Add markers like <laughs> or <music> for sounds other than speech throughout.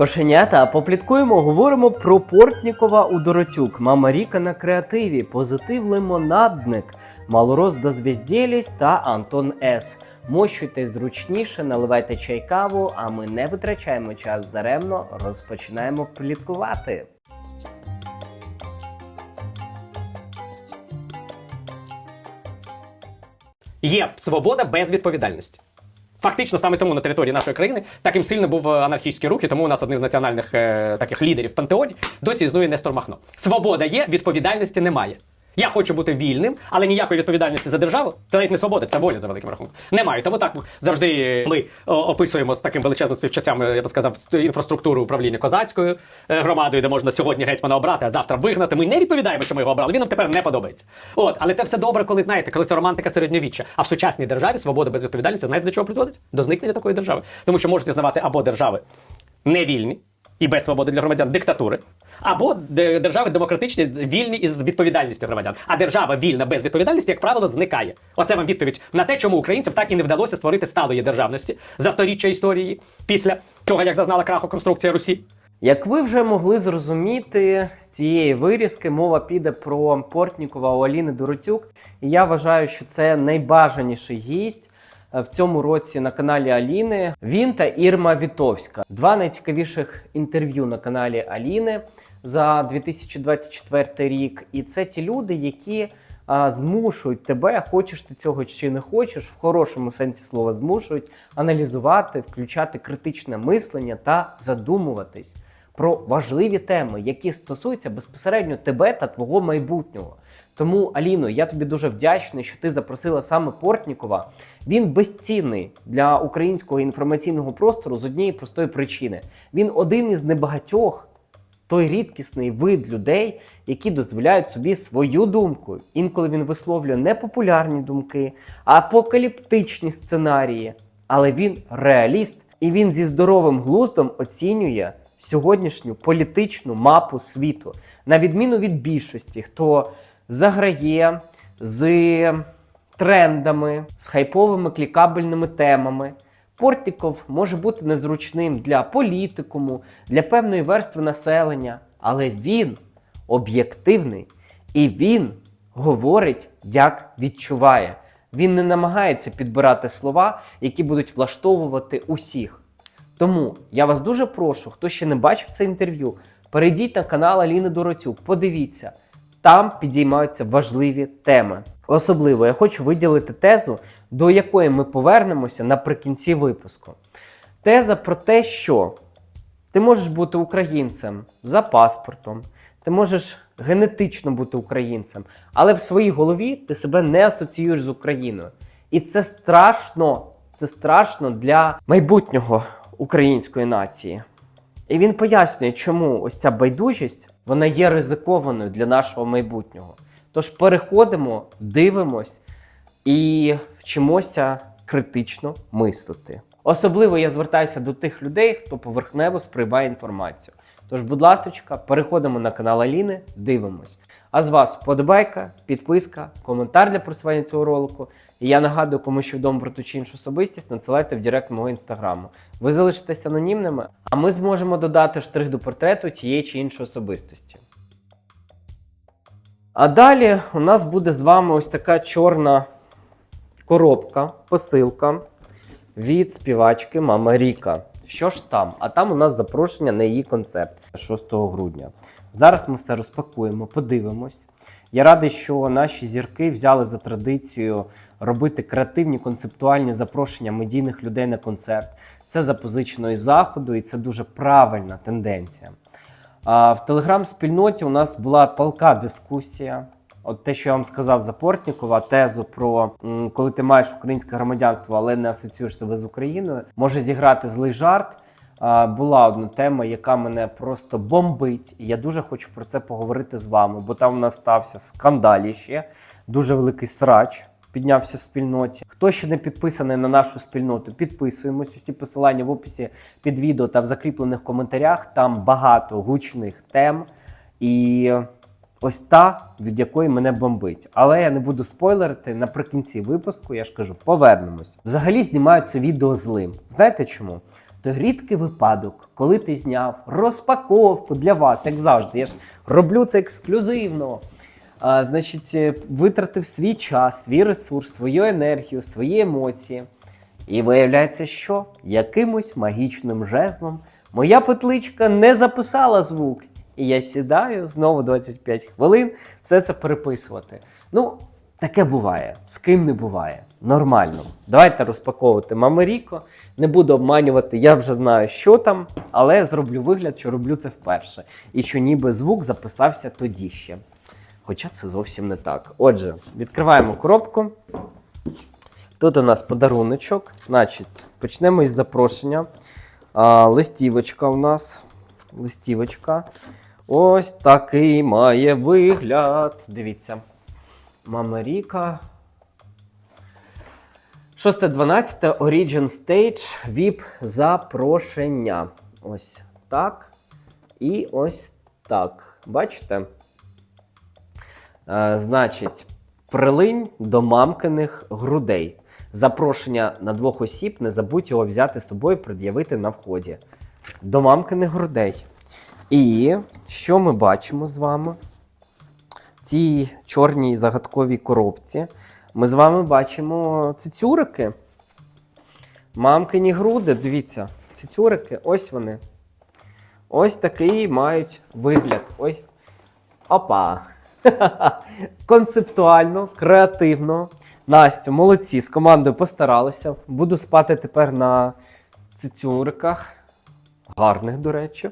Кошенята, попліткуємо, говоримо про Портнікова у Доротюк, Мама Ріка на креативі, позитив лимонадник, Малорос до звіздєлість та Антон С. Мощуйте зручніше, наливайте чай каву, а ми не витрачаємо час даремно, розпочинаємо пліткувати. Є свобода без відповідальності. Фактично, саме тому на території нашої країни таким сильно був е, анархістський рух, і тому у нас одним з національних е, таких лідерів в пантеоні досі існує Нестор Махно. Свобода є, відповідальності немає. Я хочу бути вільним, але ніякої відповідальності за державу це навіть не свобода, це воля за великим рахунком. Немає. Тому так завжди ми описуємо з таким величезним співчаттям, я би сказав, інфраструктуру управління козацькою е, громадою, де можна сьогодні гетьмана обрати, а завтра вигнати. Ми не відповідаємо, що ми його обрали. Він нам тепер не подобається. От, але це все добре, коли знаєте, коли це романтика середньовіччя. А в сучасній державі свобода без відповідальності знаєте до чого призводить? До зникнення такої держави. Тому що можуть існувати або держави невільні і без свободи для громадян диктатури, або держави демократичні, вільні із відповідальністю громадян. А держава вільна без відповідальності, як правило, зникає. Оце вам відповідь на те, чому українцям так і не вдалося створити сталої державності за сторіччя історії після того, як зазнала краху конструкція Русі. Як ви вже могли зрозуміти, з цієї вирізки мова піде про Портнікова у Аліни Доротюк. І я вважаю, що це найбажаніший гість е, в цьому році на каналі Аліни. Він та Ірма Вітовська. Два найцікавіших інтерв'ю на каналі Аліни за 2024 рік. І це ті люди, які а, змушують тебе, хочеш ти цього чи не хочеш, в хорошому сенсі слова змушують аналізувати, включати критичне мислення та задумуватись про важливі теми, які стосуються безпосередньо тебе та твого майбутнього. Тому, Аліно, я тобі дуже вдячний, що ти запросила саме Портнікова. Він безцінний для українського інформаційного простору з однієї простої причини. Він один із небагатьох той рідкісний вид людей, які дозволяють собі свою думку. Інколи він висловлює не популярні думки, а апокаліптичні сценарії. Але він реаліст, і він зі здоровим глуздом оцінює сьогоднішню політичну мапу світу, на відміну від більшості, хто заграє з трендами, з хайповими клікабельними темами. Портіков може бути незручним для політикуму, для певної верстви населення, але він об'єктивний і він говорить, як відчуває. Він не намагається підбирати слова, які будуть влаштовувати усіх. Тому я вас дуже прошу, хто ще не бачив це інтерв'ю, перейдіть на канал Аліни Доротюк, подивіться, там підіймаються важливі теми. Особливо я хочу виділити тезу, до якої ми повернемося наприкінці випуску. Теза про те, що ти можеш бути українцем за паспортом, ти можеш генетично бути українцем, але в своїй голові ти себе не асоціюєш з Україною. І це страшно, це страшно для майбутнього української нації. І він пояснює, чому ось ця байдужість вона є ризикованою для нашого майбутнього. Тож переходимо, дивимось і вчимося критично мислити. Особливо я звертаюся до тих людей, хто поверхнево сприймає інформацію. Тож, будь ласка, переходимо на канал Аліни, дивимось. А з вас вподобайка, підписка, коментар для просування цього ролику. І я нагадую, кому що відомо про ту чи іншу особистість, надсилайте в директ мого інстаграму. Ви залишитесь анонімними, а ми зможемо додати штрих до портрету тієї чи іншої особистості. А далі у нас буде з вами ось така чорна коробка, посилка від співачки Мама Ріка. Що ж там? А там у нас запрошення на її концерт 6 грудня. Зараз ми все розпакуємо, подивимось. Я радий, що наші зірки взяли за традицію робити креативні концептуальні запрошення медійних людей на концерт. Це запозичено із заходу, і це дуже правильна тенденція. А в телеграм-спільноті у нас була палка дискусія. От те, що я вам сказав за Портнікова, тезу про коли ти маєш українське громадянство, але не асоціюєш себе з Україною, може зіграти злий жарт. Була одна тема, яка мене просто бомбить. Я дуже хочу про це поговорити з вами, бо там у нас стався скандаліще, дуже великий срач піднявся в спільноті. Хто ще не підписаний на нашу спільноту, підписуємось. Усі посилання в описі під відео та в закріплених коментарях. Там багато гучних тем. І ось та, від якої мене бомбить. Але я не буду спойлерити. Наприкінці випуску я ж кажу, повернемось. Взагалі знімаю це відео злим. Знаєте чому? той рідкий випадок, коли ти зняв розпаковку для вас, як завжди. Я ж роблю це ексклюзивно. А, значить, е, витратив свій час, свій ресурс, свою енергію, свої емоції. І виявляється, що якимось магічним жезлом моя петличка не записала звук. І я сідаю знову 25 хвилин все це переписувати. Ну, таке буває. З ким не буває. Нормально. Давайте розпаковувати Мамаріко. Не буду обманювати, я вже знаю, що там, але зроблю вигляд, що роблю це вперше. І що ніби звук записався тоді ще. Хоча це зовсім не так. Отже, відкриваємо коробку. Тут у нас подаруночок. Значить, почнемо із запрошення. А, листівочка у нас. Листівочка. Ось такий має вигляд. Дивіться. Мама Ріка. 6.12 Origin Stage VIP запрошення. Ось так. І ось так. Бачите? Е, значить, прилинь до мамкиних грудей. Запрошення на двох осіб. Не забудь його взяти з собою, пред'явити на вході. До мамкиних грудей. І що ми бачимо з вами? В цій чорній загадковій коробці ми з вами бачимо цицюрики. Мамкині груди, дивіться, цицюрики, ось вони. Ось такий мають вигляд. Ой. Опа. <laughs> Концептуально, креативно. Настю, молодці, з командою постаралися. Буду спати тепер на цицюриках. Гарних, до речі.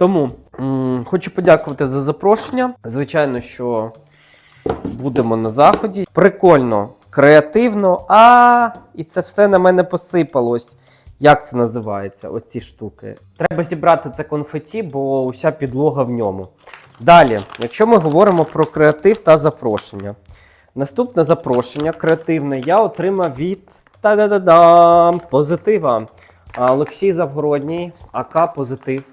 Тому м, хочу подякувати за запрошення. Звичайно, що будемо на заході. Прикольно, креативно. А, і це все на мене посипалось. Як це називається? Оці штуки. Треба зібрати це конфеті, бо уся підлога в ньому. Далі, якщо ми говоримо про креатив та запрошення. Наступне запрошення креативне я отримав від та-да-да-дам, позитива. Олексій Завгородній, АК Позитив,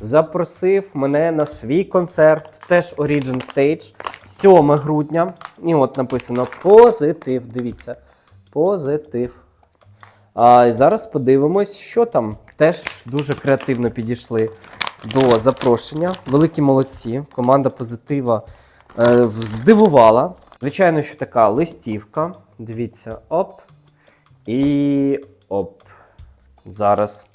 запросив мене на свій концерт, теж Origin Stage, 7 грудня. І от написано позитив. Дивіться, позитив. А зараз подивимось, що там. Теж дуже креативно підійшли до запрошення. Великі молодці. Команда позитива е, здивувала. Звичайно, що така листівка. Дивіться, оп. І оп. Зараз.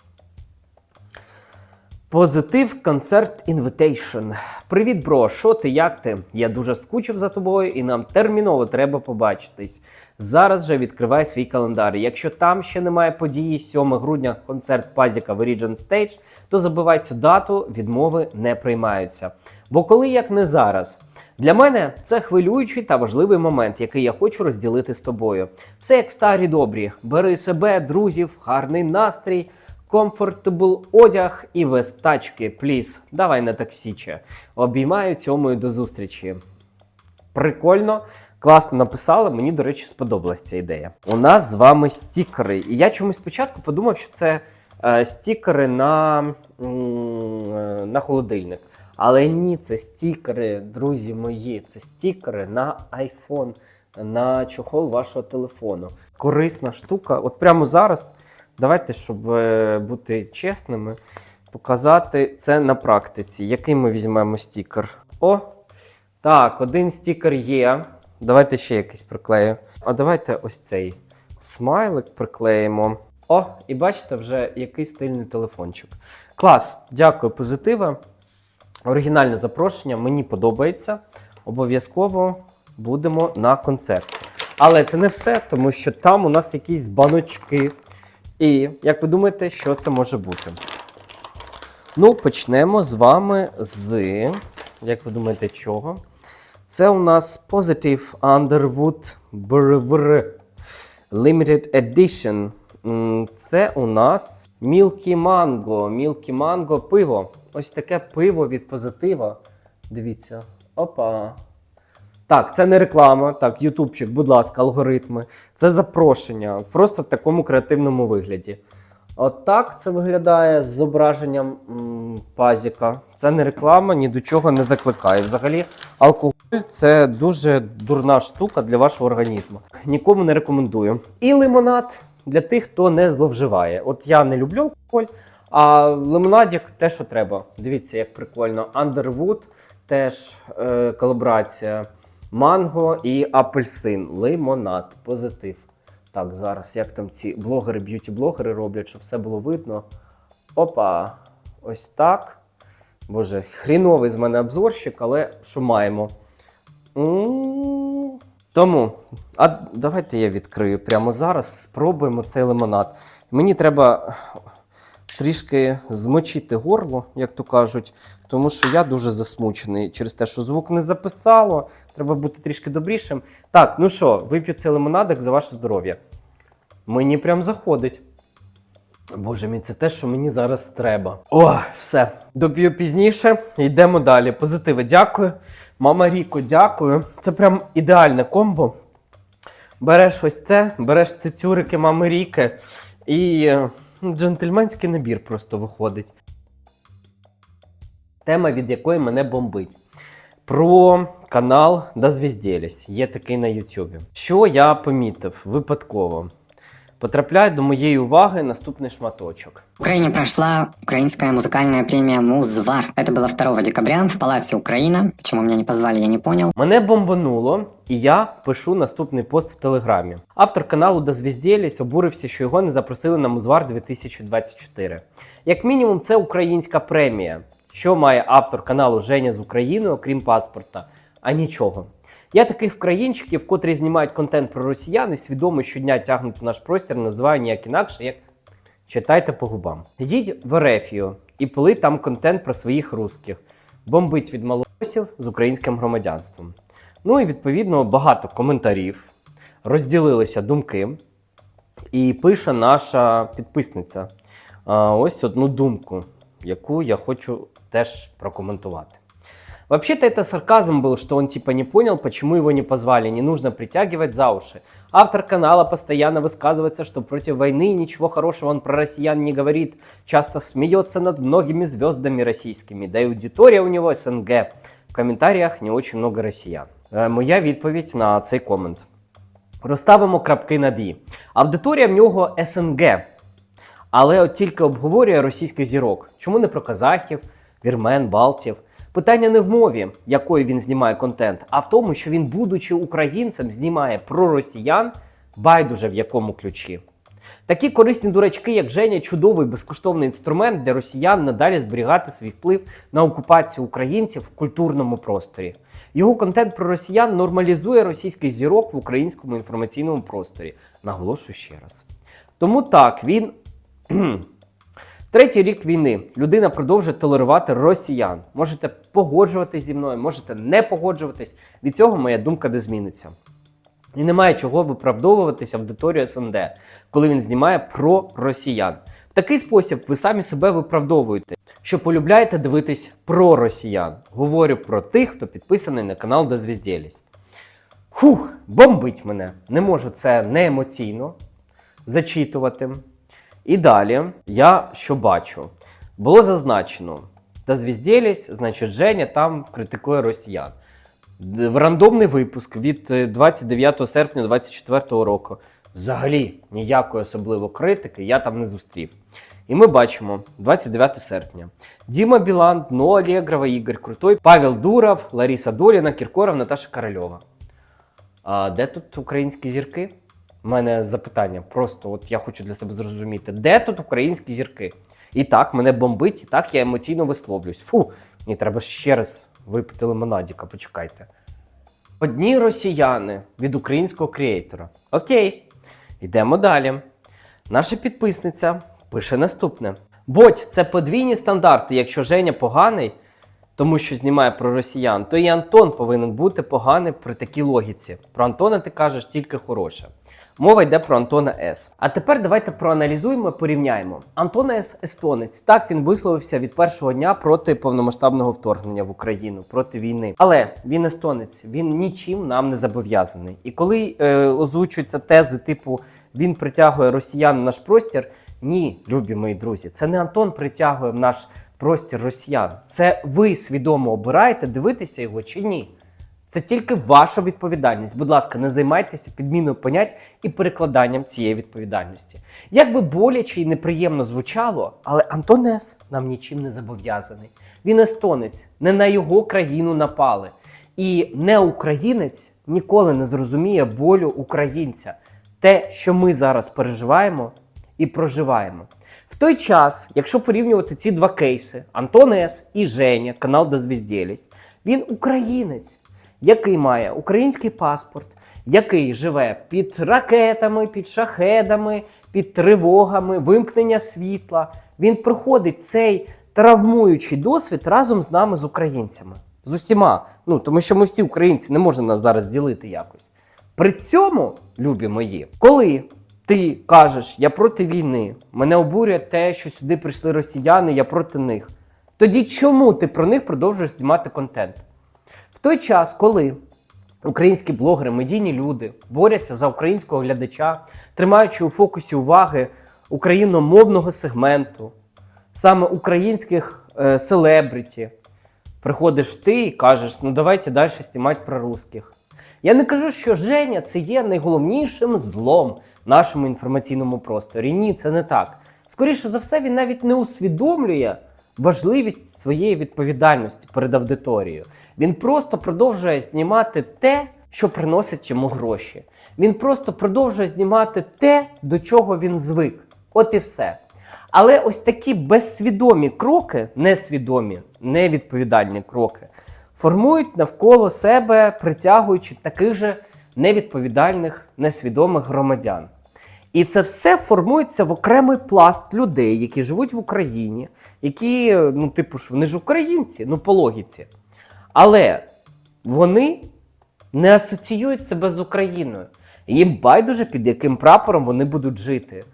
Позитив концерт інвітейшн. Привіт, бро! Що ти? Як ти? Я дуже скучив за тобою, і нам терміново треба побачитись. Зараз же відкривай свій календар. Якщо там ще немає події 7 грудня, концерт Пазіка в Origin Stage, то забивай цю дату, відмови не приймаються. Бо коли як не зараз. Для мене це хвилюючий та важливий момент, який я хочу розділити з тобою. Все як старі добрі. Бери себе, друзів, гарний настрій. Comfortable одяг і без тачки, пліс. Давай на таксіче. Обіймаю цьому і до зустрічі. Прикольно, класно написали. Мені, до речі, сподобалась ця ідея. У нас з вами стікери. І я чомусь спочатку подумав, що це е, стікери на, м, е, на холодильник. Але ні, це стікери, друзі мої. Це стікери на iPhone, на чохол вашого телефону. Корисна штука. От прямо зараз. Давайте, щоб е, бути чесними, показати це на практиці. Який ми візьмемо стікер? О! Так, один стікер є. Давайте ще якийсь приклею. А давайте ось цей смайлик приклеїмо. О, і бачите, вже який стильний телефончик. Клас! Дякую, позитива. Оригінальне запрошення, мені подобається. Обов'язково будемо на концерті. Але це не все, тому що там у нас якісь баночки. І як ви думаєте, що це може бути? Ну, почнемо з вами з. Як ви думаєте, чого? Це у нас Positive Underwood BRVR Limited Edition. Це у нас Milky Mango. Milky Mango пиво. Ось таке пиво від позитива. Дивіться. Опа. Так, це не реклама. Так, Ютубчик, будь ласка, алгоритми. Це запрошення. Просто в такому креативному вигляді. От так це виглядає з зображенням м, пазіка. Це не реклама, ні до чого не закликає. Взагалі, алкоголь це дуже дурна штука для вашого організму. Нікому не рекомендую. І лимонад. для тих, хто не зловживає. От я не люблю алкоголь, а лимонадік те, що треба. Дивіться, як прикольно. Underwood теж е, колаборація. Манго і апельсин. Лимонад. Позитив. Так, зараз як там ці блогери, б'юті-блогери роблять, щоб все було видно. Опа. Ось так. Боже, хріновий з мене обзорщик, але що маємо? Тому, а давайте я відкрию прямо зараз. Спробуємо цей лимонад. Мені треба трішки змочити горло, як то кажуть, тому що я дуже засмучений через те, що звук не записало. Треба бути трішки добрішим. Так, ну що, вип'ю цей лимонадик за ваше здоров'я. Мені прям заходить. Боже мій, це те, що мені зараз треба. О, все. Доп'ю пізніше. Йдемо далі. Позитиви, дякую. Мама Ріко, дякую. Це прям ідеальне комбо. Береш ось це, береш ці цюрики мами Ріки, і е, джентльменський набір просто виходить Тема, від якої мене бомбить. Про канал Дозвіздєлість. Є такий на Ютубі. Що я помітив випадково? Потрапляє до моєї уваги наступний шматочок. В Украине прошла украинская музыкальная премия «Музвар». Это было 2 декабря в Палате Украина. Почему меня не позвали, я не понял. Мене бомбануло, і я пишу наступний пост в Телеграмі. Автор каналу Дозвіздєлість обурився, що його не запросили на Музвар 2024. Як мінімум, це українська премія. Що має автор каналу Женя з України, окрім паспорта? А нічого. Я таких вкраїнчиків, котрі знімають контент про росіян і свідомо щодня тягнуть у наш простір, називаю ніяк інакше, як читайте по губам. Їдь в Ерефію і пили там контент про своїх русських. Бомбить від малосів з українським громадянством. Ну і відповідно багато коментарів, розділилися думки. І пише наша підписниця ось одну думку, яку я хочу теж прокоментувати. Вообще-то это сарказм был, что он типа не понял, почему его не позвали, не нужно притягивать за уши. Автор канала постоянно высказывается, что против войны ничего хорошего он про россиян не говорит, часто смеется над многими звездами российскими, да и аудитория у него СНГ. В комментариях не очень много россиян. Е, моя відповідь на цей комент. Розставимо крапки над «і». Аудиторія в нього СНГ, але от тільки обговорює російських зірок. Чому не про казахів, Вірмен, балтів? Питання не в мові, якою він знімає контент, а в тому, що він, будучи українцем, знімає про росіян байдуже в якому ключі. Такі корисні дурачки, як Женя, чудовий безкоштовний інструмент для росіян надалі зберігати свій вплив на окупацію українців в культурному просторі. Його контент про росіян нормалізує російських зірок в українському інформаційному просторі. Наголошую ще раз. Тому так, він <clears throat> Третій рік війни людина продовжує толерувати росіян. Можете погоджуватись зі мною, можете не погоджуватись. Від цього моя думка не зміниться. І немає чого виправдовуватися аудиторію СНД, коли він знімає про росіян. В такий спосіб ви самі себе виправдовуєте, що полюбляєте дивитись про росіян. Говорю про тих, хто підписаний на канал Дозвіздєлість. Фух, бомбить мене. Не можу це не емоційно зачитувати. І далі я що бачу? Було зазначено, та звіздєлість, значить, Женя там критикує росіян. Рандомний випуск від е, 29 серпня 2024 року. Взагалі ніякої особливої критики я там не зустрів. І ми бачимо 29 серпня. Діма Білан, Дно Алєгрова, Ігор Крутой, Павел Дуров, Лариса Доліна, Кіркоров, Наташа Корольова. А де тут українські зірки? У мене запитання. Просто от я хочу для себе зрозуміти, де тут українські зірки? І так, мене бомбить, і так я емоційно висловлююсь. Фу, мені треба ще раз випити лимонадіка, почекайте. Одні росіяни від українського креатора. Окей, йдемо далі. Наша підписниця пише наступне: Бодь, це подвійні стандарти. Якщо Женя поганий, тому що знімає про росіян, то і Антон повинен бути поганий при такій логіці. Про Антона ти кажеш тільки хороше. Мова йде про Антона С. А тепер давайте проаналізуємо, порівняємо. Антон С. естонець. Так він висловився від першого дня проти повномасштабного вторгнення в Україну, проти війни. Але він естонець, він нічим нам не зобов'язаний. І коли е, озвучуються тези, типу він притягує росіян в наш простір. Ні, любі мої друзі, це не Антон притягує в наш простір росіян. Це ви свідомо обираєте дивитися його чи ні. Це тільки ваша відповідальність. Будь ласка, не займайтеся підміною понять і перекладанням цієї відповідальності. Як би боляче і неприємно звучало, але Антонес нам нічим не зобов'язаний. Він естонець, не на його країну напали. І не українець ніколи не зрозуміє болю українця. Те, що ми зараз переживаємо і проживаємо. В той час, якщо порівнювати ці два кейси, Антон С. і Женя, канал Дозвіздєлість, він українець, який має український паспорт, який живе під ракетами, під шахедами, під тривогами, вимкнення світла. Він проходить цей травмуючий досвід разом з нами, з українцями. З усіма. Ну, тому що ми всі українці, не можна нас зараз ділити якось. При цьому, любі мої, коли ти кажеш, я проти війни, мене обурює те, що сюди прийшли росіяни, я проти них. Тоді чому ти про них продовжуєш знімати контент? В той час, коли українські блогери, медійні люди борються за українського глядача, тримаючи у фокусі уваги україномовного сегменту, саме українських е, селебриті, приходиш ти і кажеш, ну давайте далі знімати про русських. Я не кажу, що Женя це є найголовнішим злом в нашому інформаційному просторі. Ні, це не так. Скоріше за все, він навіть не усвідомлює важливість своєї відповідальності перед аудиторією. Він просто продовжує знімати те, що приносить йому гроші. Він просто продовжує знімати те, до чого він звик. От і все. Але ось такі безсвідомі кроки, несвідомі, невідповідальні кроки, формують навколо себе, притягуючи таких же невідповідальних, несвідомих громадян. І це все формується в окремий пласт людей, які живуть в Україні, які, ну, типу ж, вони ж українці, ну по логіці. Але вони не асоціюють себе з Україною. Їм байдуже, під яким прапором вони будуть жити.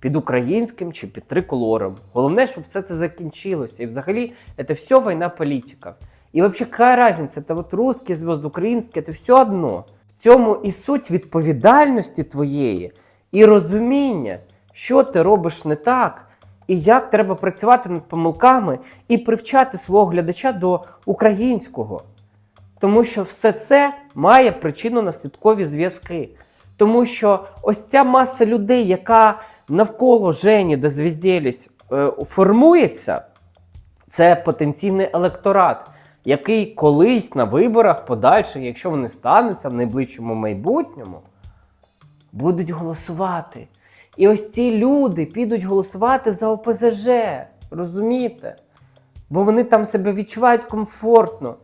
Під українським чи під триколором. Головне, щоб все це закінчилося. І взагалі, це все війна політика. І взагалі, яка разниця? Це от русський зв'язок, український, це все одно. В цьому і суть відповідальності твоєї, і розуміння, що ти робиш не так, і як треба працювати над помилками і привчати свого глядача до українського. Тому що все це має причинно-наслідкові зв'язки. Тому що ось ця маса людей, яка навколо Жені де звіздєлість е, формується, це потенційний електорат, який колись на виборах подальших, якщо вони стануться в найближчому майбутньому, будуть голосувати. І ось ці люди підуть голосувати за ОПЗЖ. Розумієте? Бо вони там себе відчувають комфортно,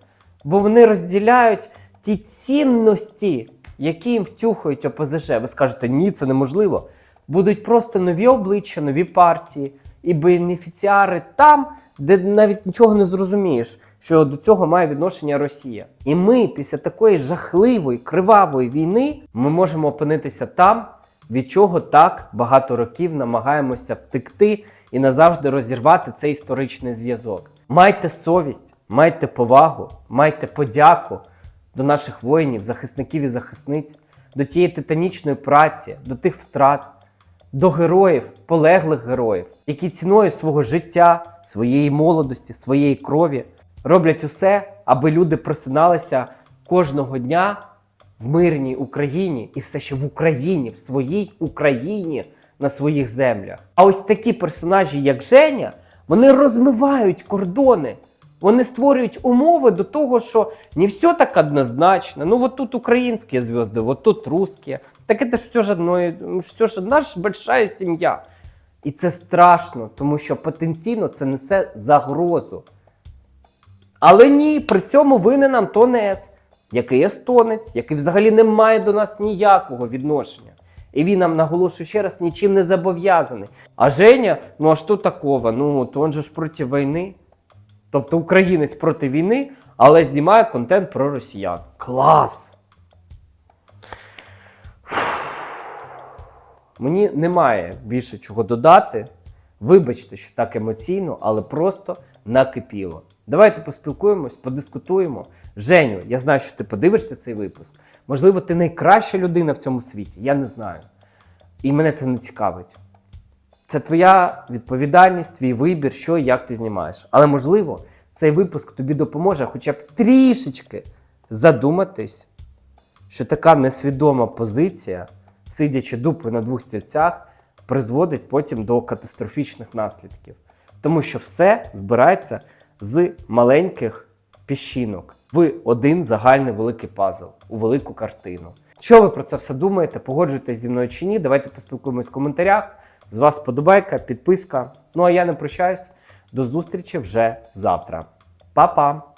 бо вони розділяють ті цінності, які їм втюхають ОПЗЖ. Ви скажете, ні, це неможливо. Будуть просто нові обличчя, нові партії і бенефіціари там, де навіть нічого не зрозумієш, що до цього має відношення Росія. І ми після такої жахливої, кривавої війни ми можемо опинитися там, від чого так багато років намагаємося втекти і назавжди розірвати цей історичний зв'язок. Майте совість, майте повагу, майте подяку до наших воїнів, захисників і захисниць, до тієї титанічної праці, до тих втрат, до героїв, полеглих героїв, які ціною свого життя, своєї молодості, своєї крові роблять усе, аби люди просиналися кожного дня в мирній Україні і все ще в Україні, в своїй Україні на своїх землях. А ось такі персонажі, як Женя, вони розмивають кордони. Вони створюють умови до того, що не все так однозначно. Ну, вот тут українські зв'язки, вот тут русські. Так це ж все ж одно, все ж одна большая сім'я. І це страшно, тому що потенційно це несе загрозу. Але ні, при цьому винен Антон С., який естонець, який взагалі не має до нас ніякого відношення. І він нам наголошую ще раз, нічим не зобов'язаний. А Женя, ну а що такого? Ну, то он же ж проти війни. Тобто українець проти війни, але знімає контент про росіян. Клас! Мені немає більше чого додати. Вибачте, що так емоційно, але просто накипіло. Давайте поспілкуємось, подискутуємо. Женю, я знаю, що ти подивишся цей випуск. Можливо, ти найкраща людина в цьому світі, я не знаю. І мене це не цікавить. Це твоя відповідальність, твій вибір, що і як ти знімаєш. Але можливо, цей випуск тобі допоможе хоча б трішечки задуматись, що така несвідома позиція, сидячи дупи на двох стільцях, призводить потім до катастрофічних наслідків. Тому що все збирається з маленьких піщинок в один загальний великий пазл, у велику картину. Що ви про це все думаєте? Погоджуєтесь зі мною чи ні? Давайте поспілкуємось в коментарях. З вас подобайка, підписка. Ну а я не прощаюсь. До зустрічі вже завтра. Па-па!